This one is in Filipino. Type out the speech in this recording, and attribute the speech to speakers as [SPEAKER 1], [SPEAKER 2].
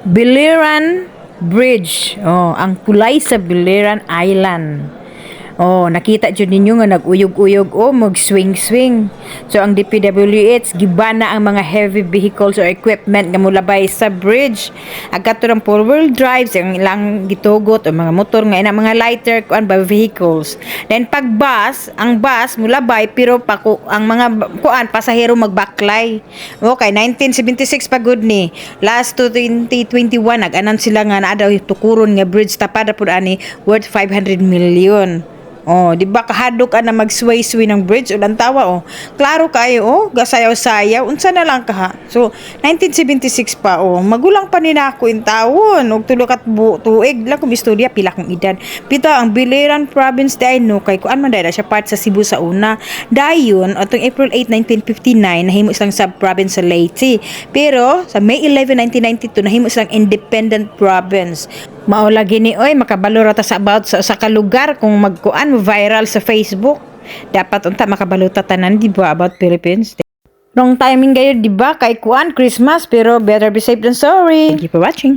[SPEAKER 1] Biliran Bridge. Oh, ang kulay sa Biliran Island. Oh, nakita jud ninyo nga nag-uyog-uyog o mag-swing-swing. So ang DPWH gibana ang mga heavy vehicles or equipment nga mulabay sa bridge. Agad to ng four-wheel drives ang ilang gitugot o mga motor nga ina mga lighter kuan ba vehicles. Then pag bus, ang bus mulabay pero pa ang mga kuan pasahero magbaklay. Okay, 1976 pa good ni. Last to 2021 nag-announce sila nga naa daw tukuron nga bridge tapada pud ani worth 500 million. Oh, di ba kahadlok ka na mag-sway-sway ng bridge ulan tawa oh. Klaro kayo oh, gasayaw-sayaw unsa na lang kaha. So 1976 pa oh, magulang pa ni nako in taon og tulo kat bu tuig lang kung istorya pila kong edad. Pito ang Biliran province day no kay kuan man dahil siya part sa Cebu sa una. Dayon atong April 8, 1959 nahimo silang sub-province sa Leyte. Pero sa May 11, 1992 nahimo silang independent province. Mao lagi ni oy makabalo ra ta sa about sa usa ka lugar kung magkuan viral sa Facebook. Dapat unta makabaluta tanan di ba about Philippines. Wrong timing gayo di ba kay kuan Christmas pero better be safe than sorry. Thank you for watching.